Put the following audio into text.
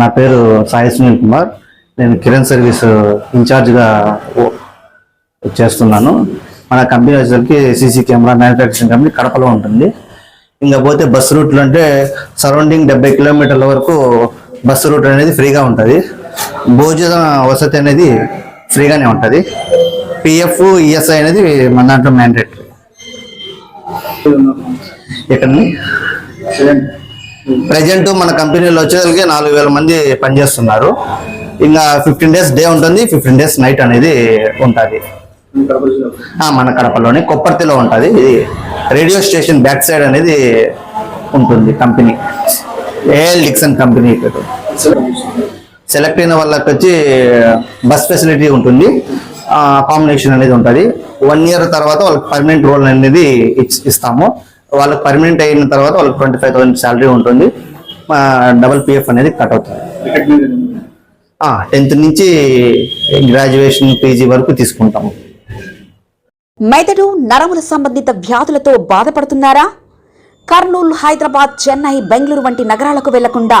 నా పేరు సాయి సునీల్ కుమార్. నేను కిరణ్ సర్వీస్ ఇన్ఛార్జ్గా చేస్తున్నాను. మన కంపెనీ వచ్చేసరికి సీసీ కెమెరా మ్యానుఫ్యాక్చరింగ్ కంపెనీ కడపలో ఉంటుంది. ఇంకా పోతే బస్ రూట్లు అంటే సరౌండింగ్ డెబ్బై కిలోమీటర్ల వరకు బస్సు రూట్ అనేది ఫ్రీగా ఉంటుంది. భోజన వసతి అనేది ఫ్రీగానే ఉంటుంది. పిఎఫ్ ఈఎస్ఐ అనేది మన దాంట్లో మ్యాండేటరీ ఇక్కడ ప్రజెంట్ మన కంపెనీలో వచ్చేసరికి నాలుగు వేల మంది పనిచేస్తున్నారు. ఇంకా ఫిఫ్టీన్ డేస్ డే ఉంటుంది ఫిఫ్టీన్ డేస్ నైట్ అనేది ఉంటుంది. మన కడపలోనే కొప్పర్తిలో ఉంటుంది. ఇది రేడియో స్టేషన్ బ్యాక్ సైడ్ అనేది ఉంటుంది కంపెనీ ఏఎల్ డిక్సన్ కంపెనీ ఇక్కడ సెలెక్ట్ అయిన వాళ్ళకి వచ్చి బస్ ఫెసిలిటీ ఉంటుంది. కాంబినేషన్ అనేది ఉంటుంది. వన్ ఇయర్ తర్వాత వాళ్ళకి పర్మనెంట్ రోల్ అనేది ఇస్తాము. వాళ్ళకి పర్మనెంట్ అయిన తర్వాత వాళ్ళకి ట్వంటీ ఫైవ్ థౌసండ్ శాలరీ ఉంటుంది డబల్ పిఎఫ్ అనేది కట్ అవుతుంది. టెన్త్ నుంచి గ్రాడ్యుయేషన్ పీజీ వరకు తీసుకుంటాము. మెదడు నరముల సంబంధిత వ్యాధులతో బాధపడుతున్నారా? కర్నూలు హైదరాబాద్ చెన్నై బెంగళూరు వంటి నగరాలకు వెళ్ళకుండా